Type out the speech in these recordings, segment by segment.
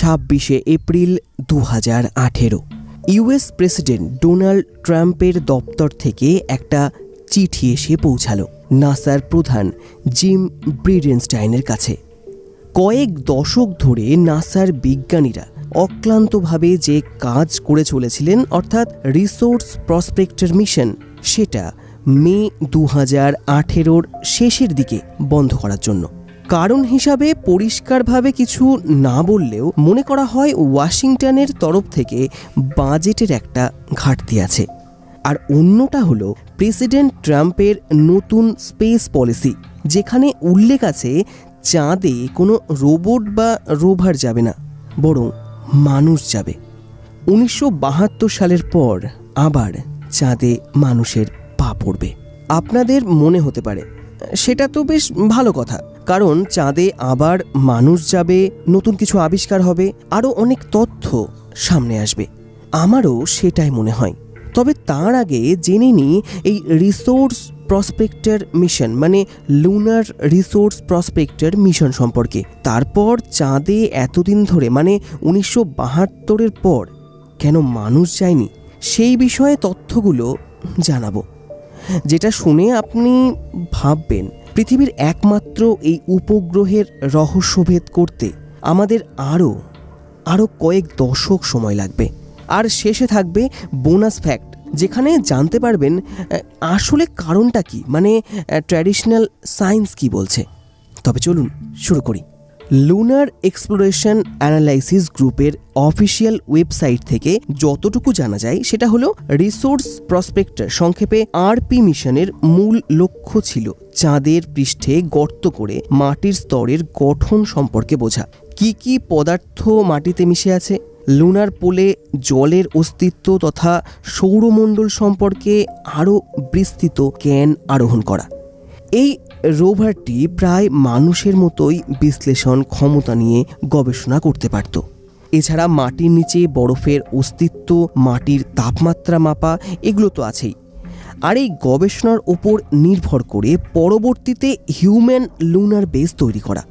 ছাব্বিশে এপ্রিল দু হাজার আঠেরো। ইউএস প্রেসিডেন্ট ডোনাল্ড ট্রাম্পের দপ্তর থেকে একটা চিঠি এসে পৌঁছালো নাসার প্রধান জিম ব্রিডেনস্টাইনের কাছে। কয়েক দশক ধরে নাসার বিজ্ঞানীরা অক্লান্তভাবে যে কাজ করে চলেছিলেন, অর্থাৎ রিসোর্স প্রসপেক্টর মিশন, সেটা মে দু হাজার শেষের দিকে বন্ধ করার জন্য। কারণ হিসাবে পরিষ্কারভাবে কিছু না বললেও মনে করা হয় ওয়াশিংটনের তরফ থেকে বাজেটের একটা ঘাটতি আছে। আর অন্যটা হলো প্রেসিডেন্ট ট্রাম্পের নতুন স্পেস পলিসি, যেখানে উল্লেখ আছে চাঁদে কোনো রোবট বা রোভার যাবে না, বরং মানুষ যাবে। উনিশশো বাহাত্তর সালের পর আবার চাঁদে মানুষের পা পড়বে। আপনাদের মনে হতে পারে, সেটা তো বেশ ভালো কথা। কারণ চাঁদে আবার মানুষ যাবে, নতুন কিছু আবিষ্কার হবে, আরও অনেক তথ্য সামনে আসবে। আমারও সেটাই মনে হয়। তবে তার আগে জেনে নিই, এই রিসোর্স প্রসপেক্টর মিশন মানে লুনার রিসোর্স প্রসপেক্টর মিশন সম্পর্কে। তারপর চাঁদে এতদিন ধরে মানে উনিশশো বাহাত্তরের পর, কেন মানুষ যায়নি? সেই বিষয়ে তথ্যগুলো জানাব। যেটা শুনে আপনি ভাববেন পৃথিবীর একমাত্র এই উপগ্রহের রহস্যভেদ করতে আমাদের আরও আরও কয়েক দশক সময় লাগবে। আর শেষে থাকবে বোনাস ফ্যাক্ট, যেখানে জানতে পারবেন আসলে কারণটা কি? মানে ট্র্যাডিশনাল সায়েন্স কি বলছে? তবে চলুন শুরু করি। লুনার এক্সপ্লোরেশন অ্যানালাইসিস গ্রুপের অফিসিয়াল ওয়েবসাইট থেকে যতটুকু জানা যায়, সেটা হলো রিসোর্স প্রসপেক্টর সংক্ষেপে আরপি মিশনের মূল লক্ষ্য ছিল চাঁদের পৃষ্ঠে গর্ত করে মাটির স্তরের গঠন সম্পর্কে বোঝা। কি কি পদার্থ মাটিতে মিশে আছে? লুনার পোলে জলের অস্তিত্ব তথা সৌরমণ্ডল সম্পর্কে আরও বিস্তৃত জ্ঞান আরোহণ করা। এই রোভারটি প্রায় মানুষের মতোই বিশ্লেষণ ক্ষমতা নিয়ে গবেষণা করতে পারত। এছাড়া মাটির নিচে বরফের অস্তিত্ব, মাটির তাপমাত্রা মাপা, এগুলো তো আছেই। আর এই গবেষণার ওপর নির্ভর করে পরবর্তীতে হিউম্যান লুনার বেস তৈরি করা,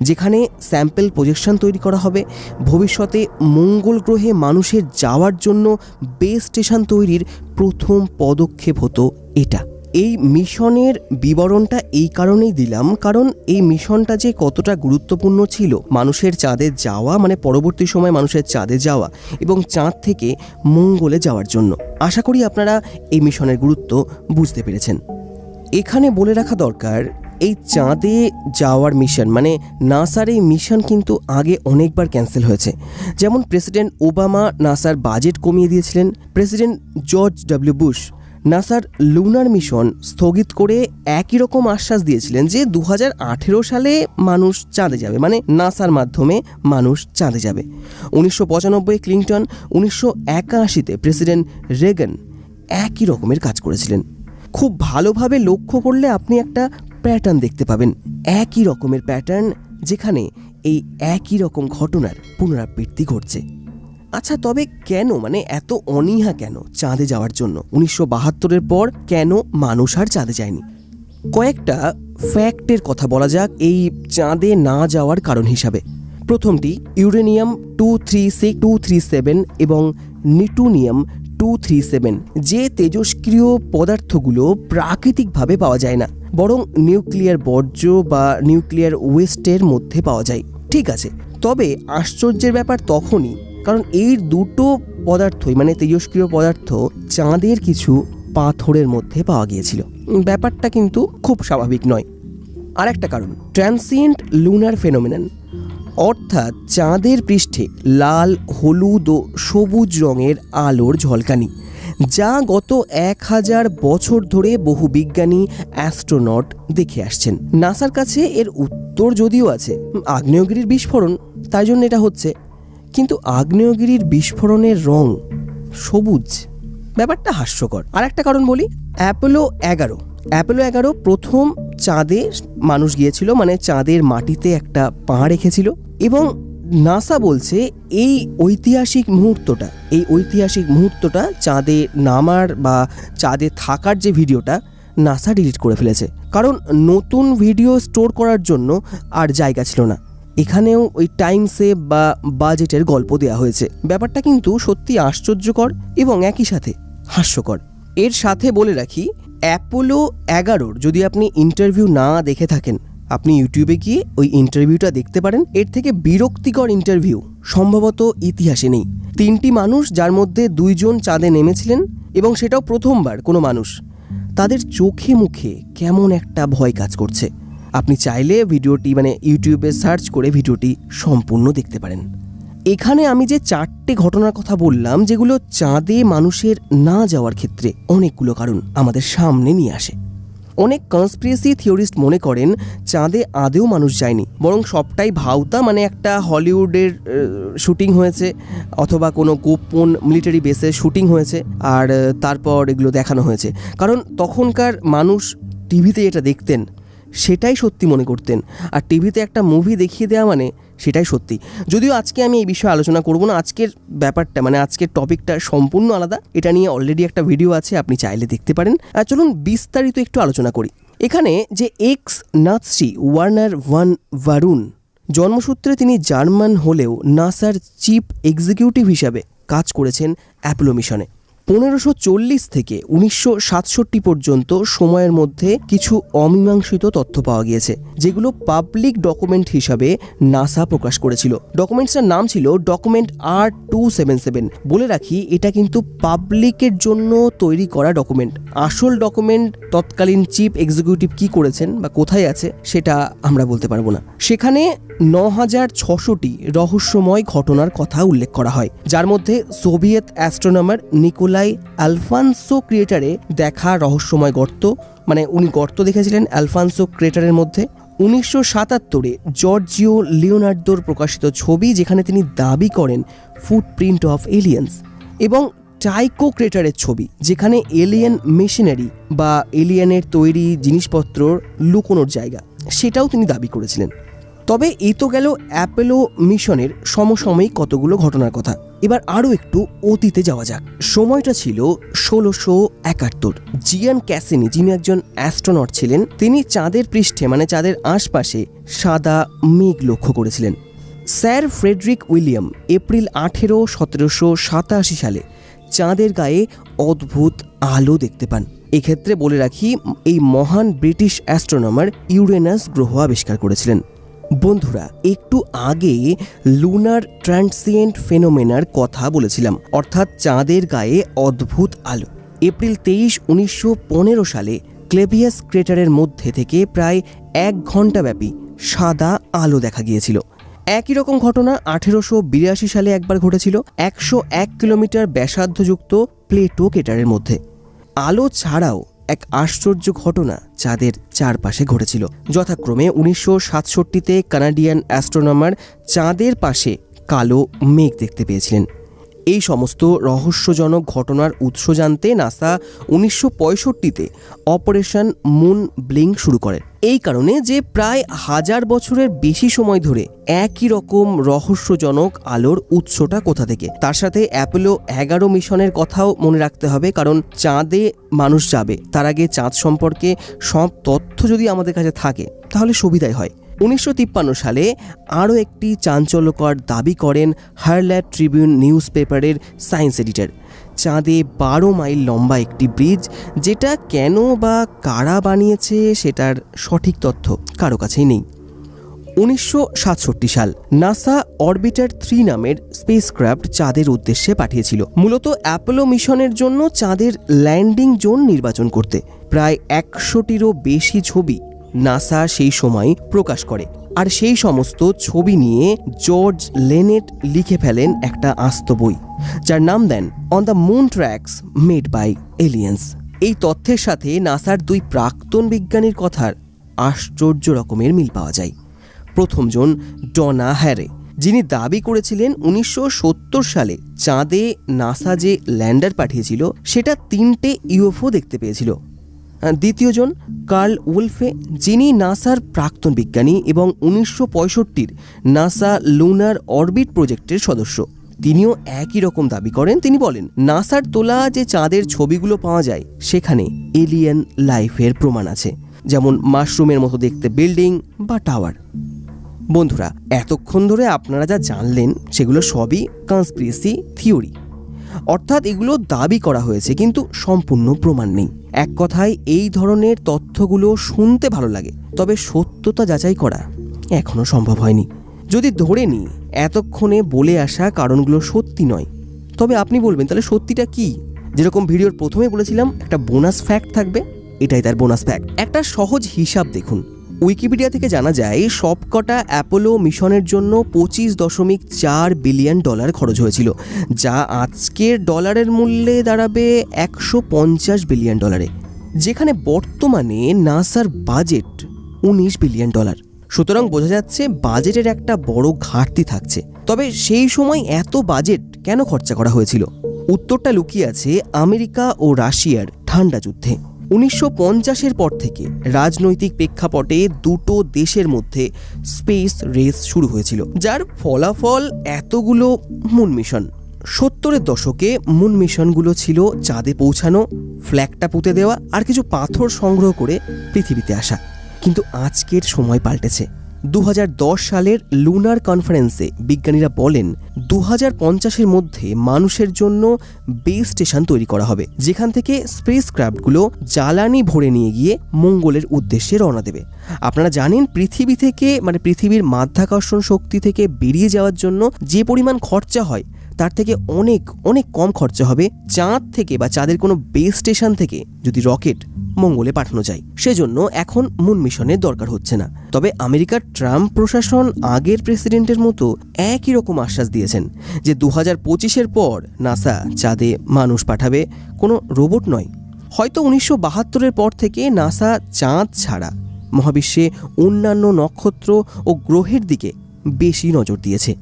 যেখানে স্যাম্পল প্রজেকশন তৈরি করা হবে, ভবিষ্যতে মঙ্গল গ্রহে মানুষের যাওয়ার জন্য বেস স্টেশন তৈরির প্রথম পদক্ষেপ হতো এটা। এই মিশনের বিবরণটা এই কারণেই দিলাম, কারণ এই মিশনটা যে কতটা গুরুত্বপূর্ণ ছিল, মানুষের চাঁদে যাওয়া মানে পরবর্তী সময় মানুষের চাঁদে যাওয়া এবং চাঁদ থেকে মঙ্গলে যাওয়ার জন্য। আশা করি আপনারা এই মিশনের গুরুত্ব বুঝতে পেরেছেন। এখানে বলে রাখা দরকার, এই চাঁদে যাওয়ার মিশন মানে নাসার এই মিশন কিন্তু আগে অনেকবার ক্যান্সেল হয়েছে। যেমন প্রেসিডেন্ট ওবামা নাসার বাজেট কমিয়ে দিয়েছিলেন, প্রেসিডেন্ট জর্জ ডব্লিউ বুশ নাসার লুনার মিশন স্থগিত করে একই রকম আশ্বাস দিয়েছিলেন যে দু হাজার আঠেরো সালে মানুষ চাঁদে যাবে মানে নাসার মাধ্যমে মানুষ চাঁদে যাবে। উনিশশো পঁচানব্বই ক্লিংটন উনিশশো একাশিতে প্রেসিডেন্ট রেগান একই রকমের কাজ করেছিলেন। খুব ভালোভাবে লক্ষ্য করলে আপনি একটা প্যাটার্ন দেখতে পাবেন, একই রকমের প্যাটার্ন যেখানে এই একই রকম ঘটনার পুনরাবৃত্তি ঘটছে। আচ্ছা তবে কেন? মানে এত অনীহা কেন চাঁদে যাওয়ার জন্য? উনিশশো বাহাত্তরের পর কেন মানুষ আর চাঁদে যায়নি? কয়েকটা ফ্যাক্টের কথা বলা যাক এই চাঁদে না যাওয়ার কারণ হিসাবে। প্রথমটি, uranium two three six two three seven এবং নিটুনিয়াম টু থ্রি সেভেন, যে তেজস্ক্রিয় পদার্থগুলো প্রাকৃতিকভাবে পাওয়া যায় না, বরং নিউক্লিয়ার বর্জ্য বা নিউক্লিয়ার ওয়েস্টের মধ্যে পাওয়া যায়। ঠিক আছে, তবে আশ্চর্যের ব্যাপার তখনই কারণ এই দুটো পদার্থই মানে তেজস্ক্রিয় পদার্থ, চাঁদের কিছু পাথরের মধ্যে পাওয়া গিয়েছিল। ব্যাপারটা কিন্তু খুব স্বাভাবিক নয়। আর একটা কারণ ট্রান্সিয়েন্ট লুনার ফেনোমেনন অর্থাৎ চাঁদের পৃষ্ঠে লাল, হলুদ ও সবুজ রঙের আলোর ঝলকানি, যা গত এক হাজার বছর ধরে বহু বিজ্ঞানী অ্যাস্ট্রোনট দেখে আসছেন। নাসার কাছে এর উত্তর যদিও আছে আগ্নেয়গিরির বিস্ফোরণ, তাই জন্য এটা হচ্ছে কিন্তু আগ্নেয়গিরির বিস্ফোরণের রং সবুজ। ব্যাপারটা হাস্যকর। আর একটা কারণ বলি, অ্যাপোলো এগারো। অ্যাপোলো এগারো প্রথম চাঁদে মানুষ গিয়েছিল মানে চাঁদের মাটিতে একটা পা রেখেছিল এবং নাসা বলছে এই ঐতিহাসিক মুহূর্তটা, এই ঐতিহাসিক মুহূর্তটা চাঁদে নামার বা চাঁদে থাকার যে ভিডিওটা নাসা ডিলিট করে ফেলেছে। কারণ নতুন ভিডিও স্টোর করার জন্য আর জায়গা ছিল না। এখানেও ওই টাইম সেভ বা বাজেটের গল্প দেওয়া হয়েছে। ব্যাপারটা কিন্তু সত্যি আশ্চর্যকর এবং একই সাথে হাস্যকর। এর সাথে বলে রাখি, অ্যাপোলো এগারোর যদি আপনি ইন্টারভিউ না দেখে থাকেন, আপনি ইউটিউবে গিয়ে ওই ইন্টারভিউটা দেখতে পারেন। এর থেকে বিরক্তিকর ইন্টারভিউ সম্ভবত ইতিহাসে নেই। তিনটি মানুষ যার মধ্যে দুইজন চাঁদে নেমেছিলেন এবং সেটাও প্রথমবার কোনো মানুষ। তাদের চোখে মুখে কেমন একটা ভয় কাজ করছে। আপনি চাইলে ভিডিওটি মানে ইউটিউবে সার্চ করে ভিডিওটি সম্পূর্ণ দেখতে পারেন। এখানে আমি যে চারটে ঘটনার কথা বললাম, যেগুলো চাঁদে মানুষের না যাওয়ার ক্ষেত্রে অনেকগুলো কারণ আমাদের সামনে নিয়ে আসে। অনেক কনস্পিরেসি থিওরিস্ট মনে করেন, চাঁদে আদেও মানুষ যায়নি, বরং সবটাই ভাওতা মানে একটা হলিউডের শুটিং হয়েছে, অথবা কোনো গোপন মিলিটারি বেসে শুটিং হয়েছে, আর তারপর এগুলো দেখানো হয়েছে। কারণ তখনকার মানুষ টিভিতে যেটা দেখতেন সেটাই সত্যি মনে করতেন। আর টিভিতে একটা মুভি দেখিয়ে দেওয়া মানে সেটাই সত্যি। যদিও আজকে আমি এই বিষয়ে আলোচনা করব না, আজকের ব্যাপারটা মানে আজকের টপিকটা সম্পূর্ণ আলাদা। এটা নিয়ে অলরেডি একটা ভিডিও আছে, আপনি চাইলে দেখতে পারেন। আর চলুন বিস্তারিত একটু আলোচনা করি। এখানে যে ex Nazi Wernher von Braun, জন্মসূত্রে তিনি জার্মান হলেও নাসার চিফ এক্সিকিউটিভ হিসাবে কাজ করেছেন অ্যাপোলো মিশনে। পনেরোশো চল্লিশ থেকে উনিশশো সাতষট্টি পর্যন্ত সময়ের মধ্যে কিছু অমীমাংসিত তথ্য পাওয়া গিয়েছে, যেগুলো পাবলিক ডকুমেন্ট হিসাবে নাসা প্রকাশ করেছিল। ডকুমেন্টসটার নাম ছিল document R two seven seven বলে রাখি, এটা কিন্তু পাবলিকের জন্য তৈরি করা ডকুমেন্ট আসল ডকুমেন্ট তৎকালীন চিফ এক্সিকিউটিভ কি করেছেন বা কোথায় আছে, সেটা আমরা বলতে পারব না। সেখানে ন হাজার ছশোটি রহস্যময় ঘটনার কথা উল্লেখ করা হয়, যার মধ্যে সোভিয়েত অ্যাস্ট্রোনমার নিকোলাই আলফানসো ক্রিয়েটারে দেখা রহস্যময় গর্ত মানে উনি গর্ত দেখেছিলেন অ্যালফানসো ক্রিয়েটারের মধ্যে। উনিশশো সাতাত্তরে জর্জিও লিওনার্দোর প্রকাশিত ছবি যেখানে তিনি দাবি করেন ফুটপ্রিন্ট অফ এলিয়েন্স এবং টাইকো ক্রেটারের ছবি, যেখানে এলিয়েন মেশিনারি বা এলিয়েনের তৈরি জিনিসপত্র লুকোনোর জায়গা, সেটাও তিনি দাবি করেছিলেন। তবে এ তো গেল অ্যাপেলো মিশনের সমসাময়িক কতগুলো ঘটনার কথা। এবার আরও একটু অতীতে যাওয়া যাক। সময়টা ছিল ষোলোশো একাত্তর। জিয়ান ক্যাসিনি, যিনি একজন অ্যাস্ট্রোনট ছিলেন, তিনি চাঁদের পৃষ্ঠে মানে চাঁদের আশপাশে সাদা মেঘ লক্ষ্য করেছিলেন। স্যার ফ্রেডরিক উইলিয়াম, এপ্রিল আঠেরো, সতেরোশো সাতাশি সালে চাঁদের গায়ে অদ্ভুত আলো দেখতে পান। এক্ষেত্রে বলে রাখি, এই মহান ব্রিটিশ অ্যাস্ট্রোনমার ইউরেনাস গ্রহ আবিষ্কার করেছিলেন। বন্ধুরা, একটু আগে লুনার ট্রান্সিয়েন্ট ফেনোমেনার কথা বলেছিলাম, অর্থাৎ চাঁদের গায়ে অদ্ভুত আলো। এপ্রিল তেইশ, উনিশশো সালে ক্লেভিয়াস ক্রেটারের মধ্যে থেকে প্রায় এক ঘণ্টা ব্যাপী সাদা আলো দেখা গিয়েছিল। একই রকম ঘটনা আঠেরোশো বিরাশি সালে একবার ঘটেছিল, একশো এক কিলোমিটার ব্যাসার্ধযুক্ত প্লেটো কেটারের মধ্যে। আলো ছাড়াও এক আশ্চর্য ঘটনা চাঁদের চারপাশে ঘটেছিল। যথাক্রমে উনিশশো সাতষট্টিতে কানাডিয়ান অ্যাস্ট্রোনমার চাঁদের পাশে কালো মেঘ দেখতে পেয়েছিলেন। এই সমস্ত রহস্যজনক ঘটনার উৎস জানতে নাসা উনিশশো পঁয়ষট্টিতে অপারেশন মুন ব্লিং শুরু করে এই কারণে যে প্রায় হাজার বছরের বেশি সময় ধরে একই রকম রহস্যজনক আলোর উৎসটা কোথা থেকে? তার সাথে অ্যাপোলো এগারো মিশনের কথাও মনে রাখতে হবে, কারণ চাঁদে মানুষ যাবে। তার আগে চাঁদ সম্পর্কে সব তথ্য যদি আমাদের কাছে থাকে, তাহলে সুবিধাই হয়। উনিশশো তিপ্পান্ন সালে আরও একটি চাঞ্চল্যকর দাবি করেন হারল্যাট ট্রিবিউন নিউজ পেপারের সায়েন্স এডিটর। চাঁদে বারো মাইল লম্বা একটি ব্রিজ, যেটা কেন বা কারা বানিয়েছে সেটার সঠিক তথ্য কারও কাছেই নেই। উনিশশো সাতষট্টি সাল নাসা অরবিটার থ্রি নামের স্পেসক্রাফট চাঁদের উদ্দেশ্যে পাঠিয়েছিল। মূলত অ্যাপোলো মিশনের জন্য চাঁদের ল্যান্ডিং জোন নির্বাচন করতে। প্রায় একশোটিরও বেশি ছবি নাসা সেই সময় প্রকাশ করে। আর সেই সমস্ত ছবি নিয়ে জর্জ লেনেট লিখে ফেলেন একটা আস্ত বই, যার নাম দেন on the moon tracks made by aliens এই তথ্যের সাথে নাসার দুই প্রাক্তন বিজ্ঞানীর কথার আশ্চর্য রকমের মিল পাওয়া যায়। প্রথমজন ডনা হ্যারে, যিনি দাবি করেছিলেন উনিশশো সত্তর সালে চাঁদে নাসা যে ল্যান্ডার পাঠিয়েছিল, সেটা তিনটে ইউএফও দেখতে পেয়েছিল। দ্বিতীয়জন কার্ল উলফে, যিনি নাসার প্রাক্তন বিজ্ঞানী এবং উনিশশো পঁয়ষট্টির নাসা লুনার অরবিট প্রজেক্টের সদস্য। তিনিও একই রকম দাবি করেন। তিনি বলেন, নাসার তোলা যে চাঁদের ছবিগুলো পাওয়া যায়, সেখানে এলিয়েন লাইফের প্রমাণ আছে। যেমন মাশরুমের মতো দেখতে বিল্ডিং বা টাওয়ার। বন্ধুরা, এতক্ষণ ধরে আপনারা যা জানলেন, সেগুলো সবই কনস্পিরেসি থিওরি অর্থাৎ এগুলো দাবি করা হয়েছে, কিন্তু সম্পূর্ণ প্রমাণ নেই। এক কথায়, এই ধরনের তথ্যগুলো শুনতে ভালো লাগে, তবে সত্যতা যাচাই করা এখনও সম্ভব হয়নি। যদি ধরে নিই, এতক্ষণে বলে আসা কারণগুলো সত্যি নয়, তবে আপনি বলবেন, তাহলে সত্যিটা কি? যেরকম ভিডিওর প্রথমে বলেছিলাম, একটা বোনাস ফ্যাক্ট থাকবে, এটাই তার বোনাস ফ্যাক্ট। একটা সহজ হিসাব দেখুন উইকিপিডিয়া থেকে জানা যায়, সবকটা অ্যাপোলো মিশনের জন্য পঁচিশ দশমিক চার বিলিয়ন ডলার খরচ হয়েছিল, যা আজকের ডলারের মূল্যে দাঁড়াবে একশো পঞ্চাশ বিলিয়ন ডলারে, যেখানে বর্তমানে নাসার বাজেট উনিশ বিলিয়ন ডলার। সুতরাং বোঝা যাচ্ছে বাজেটের একটা বড় ঘাটতি থাকছে। তবে সেই সময় এত বাজেট কেন খরচা করা হয়েছিল? উত্তরটা লুকিয়ে আছে আমেরিকা ও রাশিয়ার ঠান্ডা যুদ্ধে। উনিশশো পঞ্চাশের পর থেকে রাজনৈতিক প্রেক্ষাপটে দুটো দেশের মধ্যে স্পেস রেস শুরু হয়েছিল, যার ফলাফল এতগুলো মুন মিশন। সত্তরের দশকে মুন মিশনগুলো ছিল চাঁদে পৌঁছানো, ফ্ল্যাগটা পুঁতে দেওয়া আর কিছু পাথর সংগ্রহ করে পৃথিবীতে আসা। কিন্তু আজকের সময় পাল্টেছে। দু হাজার দশ সালের লুনার কনফারেন্সে বিজ্ঞানীরা বলেন দু হাজার পঞ্চাশের মধ্যে মানুষের জন্য বেস স্টেশন তৈরি করা হবে, যেখান থেকে স্পেস ক্রাফ্টগুলো জ্বালানি ভরে নিয়ে গিয়ে মঙ্গলের উদ্দেশ্যে রওনা দেবে। আপনারা জানেন, পৃথিবী থেকে মানে পৃথিবীর মাধ্যাকর্ষণ শক্তি থেকে বেরিয়ে যাওয়ার জন্য যে পরিমাণ খরচা হয় তার থেকে অনেক অনেক কম খরচা হবে চাঁদ থেকে বা চাঁদের কোনো বেস স্টেশন থেকে যদি রকেট মঙ্গলে পাঠানো যায়। সেজন্য এখন মুন মিশনের দরকার হচ্ছে না। তবে আমেরিকার ট্রাম্প প্রশাসন আগের প্রেসিডেন্টের মতো একই রকম আশ্বাস দিয়েছেন যে দু হাজার পঁচিশের পর নাসা চাঁদে মানুষ পাঠাবে। কোনো রোবট নয়। হয়তো উনিশশো বাহাত্তরের পর থেকে নাসা চাঁদ ছাড়া মহাবিশ্বে অন্যান্য নক্ষত্র ও গ্রহের দিকে বেশি নজর দিয়েছে।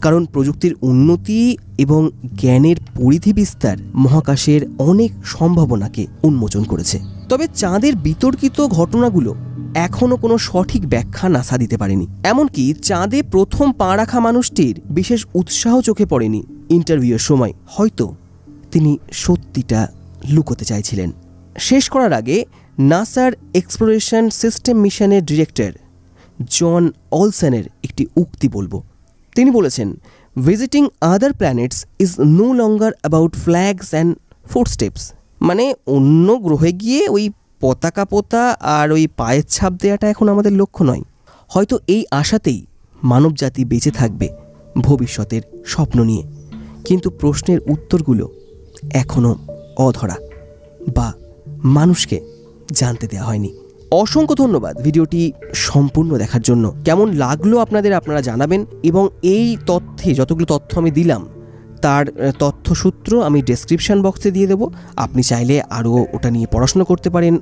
কারণ প্রযুক্তির উন্নতি এবং জ্ঞানের পরিধি বিস্তার মহাকাশের অনেক সম্ভাবনাকে উন্মোচন করেছে। তবে চাঁদের বিতর্কিত ঘটনাগুলো এখনও কোনো সঠিক ব্যাখ্যা নাসা দিতে পারেনি। এমনকি চাঁদে প্রথম পা রাখা মানুষটির বিশেষ উৎসাহ চোখে পড়েনি ইন্টারভিউয়ের সময়। হয়তো তিনি সত্যিটা লুকোতে চাইছিলেন। শেষ করার আগে নাসার এক্সপ্লোরেশন সিস্টেম মিশনের ডিরেক্টর জন অলসেনের একটি উক্তি বলব। তিনি বলেছেন visiting other planets is no longer about flags and four steps মানে অন্য গ্রহে গিয়ে ওই পতাকা পোতা আর ওই পায়ের ছাপ দেওয়াটা এখন আমাদের লক্ষ্য নয়। হয়তো এই আশাতেই মানবজাতি বেঁচে থাকবে ভবিষ্যতের স্বপ্ন নিয়ে। কিন্তু প্রশ্নের উত্তরগুলো এখনও অধরা বা মানুষকে জানতে দেওয়া হয়নি। অসংখ্য ধন্যবাদ ভিডিওটি সম্পূর্ণ দেখার জন্য। কেমন লাগল আপনাদের আপনারা জানাবেন এবং এই তথ্যে যতগুলো তথ্য আমি দিলাম তার তথ্যসূত্র আমি ডেসক্রিপশন বক্সে দিয়ে দেবো। আপনি চাইলে আরও ওটা নিয়ে পড়াশোনা করতে পারেন,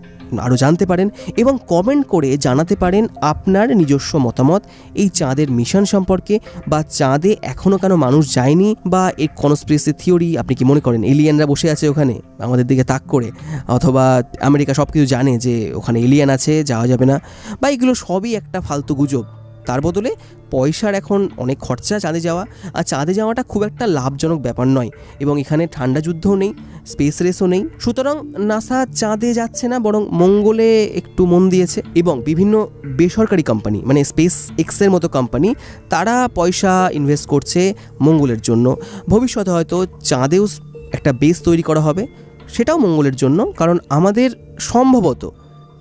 আরও জানতে পারেন এবং কমেন্ট করে জানাতে পারেন আপনার নিজস্ব মতামত এই চাঁদের মিশন সম্পর্কে বা চাঁদে এখনও কেন মানুষ যায়নি বা এর কনস্পিরেসি থিওরি আপনি কি মনে করেন? এলিয়ানরা বসে আছে ওখানে, আমাদের দিকে তাক করে, অথবা আমেরিকা সব কিছু জানে যে ওখানে এলিয়ান আছে, যাওয়া যাবে না, বা এগুলো সবই একটা ফালতু গুজব। তার বদলে পয়সার এখন অনেক খরচা চাঁদে যাওয়া। আর চাঁদে যাওয়াটা খুব একটা লাভজনক ব্যাপার নয়। এবং এখানে ঠান্ডা যুদ্ধও নেই স্পেস রেসও নেই। সুতরাং নাসা চাঁদে যাচ্ছে না, বরং মঙ্গলে একটু মন দিয়েছে। এবং বিভিন্ন বেসরকারি কোম্পানি মানে স্পেস এক্সের মতো কোম্পানি তারা পয়সা ইনভেস্ট করছে মঙ্গলের জন্য। ভবিষ্যতে হয়তো চাঁদেও একটা বেস তৈরি করা হবে। সেটাও মঙ্গলের জন্য, কারণ আমাদের সম্ভবত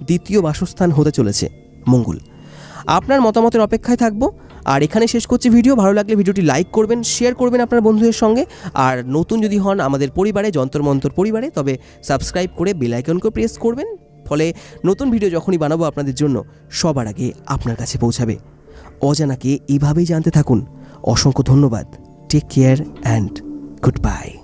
দ্বিতীয় বাসস্থান হতে চলেছে মঙ্গল। আপনার মতামতের অপেক্ষায় থাকব। আর এখানে শেষ করছি ভিডিও। ভালো লাগলে ভিডিওটি লাইক করবেন শেয়ার করবেন আপনার বন্ধুদের সঙ্গে। আর নতুন যদি হন আমাদের পরিবারে, যন্তর মন্তর পরিবারে, তবে সাবস্ক্রাইব করে বেলাইকনকে প্রেস করবেন। ফলে নতুন ভিডিও যখনই বানাবো আপনাদের জন্য সবার আগে আপনার কাছে পৌঁছাবে। অজানাকে এভাবেই জানতে থাকুন। অসংখ্য ধন্যবাদ। Take care and good bye